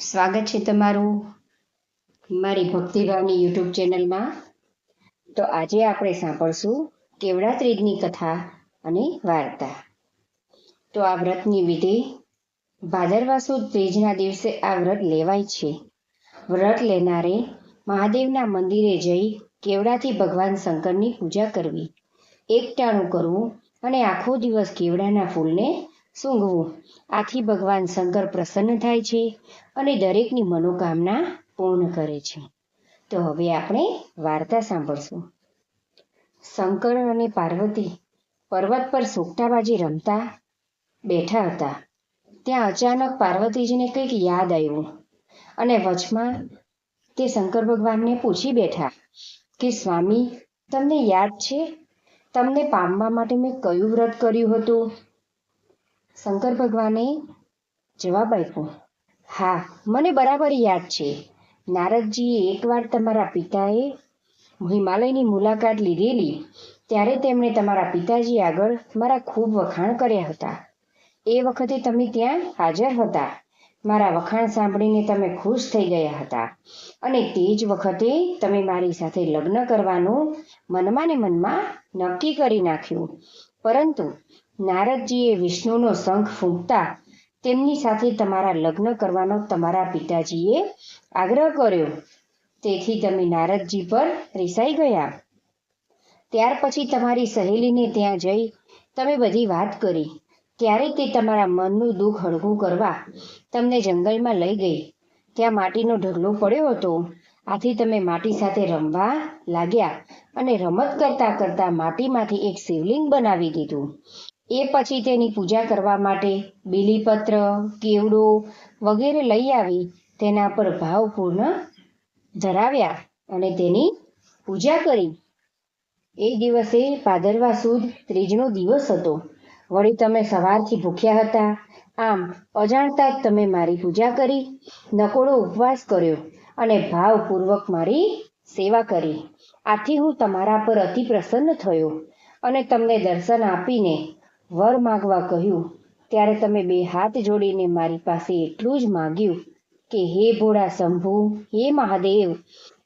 સ્વાગત છે તમારું મારી ભક્તિભાવની યુટ્યુબ ચેનલમાં. તો આજે આપણે સાંભળશું કેવડા ત્રીજની કથા અને વાર્તા. તો આ વ્રતની વિધિ, ભાદરવા સુદ ત્રીજના દિવસે આ વ્રત લેવાય છે. વ્રત લેનારે મહાદેવના મંદિરે જઈ કેવડાથી ભગવાન શંકરની પૂજા કરવી. એકટાણું કરવું અને આખો દિવસ કેવડાના ફૂલને સૂંઘવું આથી ભગવાન શંકર પ્રસન્ન થાય છે અને દરેકની મનોકામના પૂર્ણ કરે છે. તો હવે આપણે વાર્તા સાંભળશું. શંકર અને પાર્વતી પર્વત પર સોગટાબાજી રમતા બેઠા હતા. ત્યાં અચાનક પાર્વતીજીને કંઈક યાદ આવ્યું અને વચમાં તે શંકર ભગવાનને પૂછી બેઠા કે, સ્વામી, તમને યાદ છે? તમને પામવા માટે મેં કયું વ્રત કર્યું હતું? શંકર ભગવાને જવાબ આપ્યો, હા, મને બરાબર યાદ છે. નારદજીએ એકવાર તમારા પિતાએ હિમાલયની મુલાકાત લીધેલી, ત્યારે તેમણે તમારા પિતાજી આગળ મારા ખૂબ વખાણ કર્યા હતા. એ વખતે તમે ત્યાં હાજર હતા. મારા વખાણ સાંભળીને તમે ખુશ થઈ ગયા હતા અને તે જ વખતે તમે મારી સાથે લગ્ન કરવાનું મનમાં ને મનમાં નક્કી કરી નાખ્યું. પરંતુ નારદજીએ વિષ્ણુનો શંખ ફૂંકતા તેમની સાથે તમારા લગ્ન કરવાનો તમારા પિતાજીએ આગ્રહ કર્યો. તેથી તમે નારદજી પર રિસાઈ ગયા. ત્યાર પછી તમારી સહેલીને ત્યાં જઈ તમે બધી વાત કરી. ત્યારે તે તમારા મનનું દુઃખ હળવું કરવા તમને જંગલમાં લઈ ગઈ. ત્યાં માટીનો ઢગલો પડ્યો હતો. આથી તમે માટી સાથે રમવા લાગ્યા અને રમત કરતા કરતા માટીમાંથી એક શિવલિંગ બનાવી દીધું. એ પછી તેની પૂજા કરવા માટે બીલીપત્ર, કેવડો વગેરે લઈ આવી, તેના પર ભાવપૂર્ણ ધરાવ્યા અને તેની પૂજા કરી. એ દિવસે ભાદરવા સુદ ત્રીજનો દિવસ હતો. વળી તમે સવારથી ભૂખ્યા હતા. આમ અજાણતા જ તમે મારી પૂજા કરી, નકોડો ઉપવાસ કર્યો અને ભાવપૂર્વક મારી સેવા કરી. આથી હું તમારા પર અતિ પ્રસન્ન થયો અને તમને દર્શન આપીને વર માગવા કહ્યું, ત્યારે તમે બે હાથ જોડીને મારી પાસે એટલું જ માગ્યું કે હે ભોળા શંભુ, હે મહાદેવ,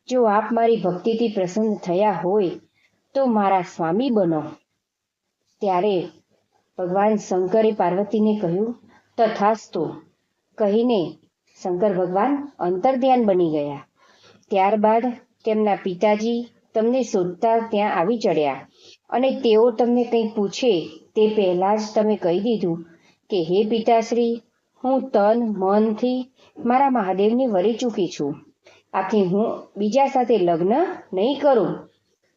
જો આપ મારી ભક્તિથી પ્રસન્ન થયા હોય તો મારા સ્વામી બનો. ત્યારે ભગવાન શંકરે પાર્વતીને કહ્યું, તથાસ્તુ. કહીને શંકર ભગવાન અંતર્ધ્યાન બની ગયા. ત્યારબાદ તેમના પિતાજી તમને શોધતા ત્યાં આવી ચડ્યા. અને તેઓ તમને કંઈ પૂછે તે પહેલાં જ તમે કહી દીધું કે, હે પિતાશ્રી, હું તન, મનથી મારા મહાદેવને વરી ચૂકી છું. આથી હું બીજા સાથે લગ્ન નહીં કરું.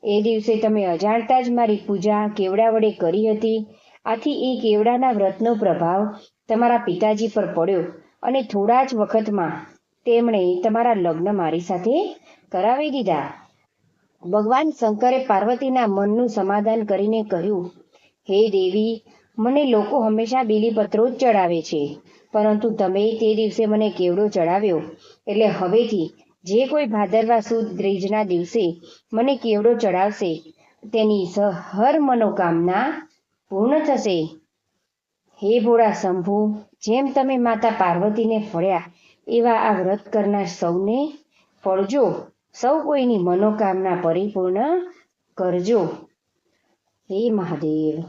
એ દિવસે તમે અજાણતા જ મારી પૂજા કેવડા વડે કરી હતી. આથી એ કેવડાના વ્રતનો પ્રભાવ તમારા પિતાજી પર પડ્યો અને થોડા જ વખતમાં તેમણે તમારા લગ્ન મારી સાથે કરાવી દીધા. ભગવાન શંકરે પાર્વતીના મનનું સમાધાન કરીને કહ્યું, હે દેવી, મને લોકો હંમેશા બીલીપત્રો જ ચડાવે છે, પરંતુ તમે તે દિવસે મને કેવડો ચડાવ્યો? એટલે હવેથી, જે કોઈ ભાદરવા સુદ ત્રીજના દિવસે મને કેવડો ચડાવશે, તેની સહર મનોકામના પૂર્ણ થશે. હે ભોળા શંભુ, જેમ તમે માતા પાર્વતીને ફળ્યા, એવા આ વ્રત કરનાર સૌને ફળજો. સૌ કોઈની મનોકામના પરિપૂર્ણ કરજો. હે મહાદેવ.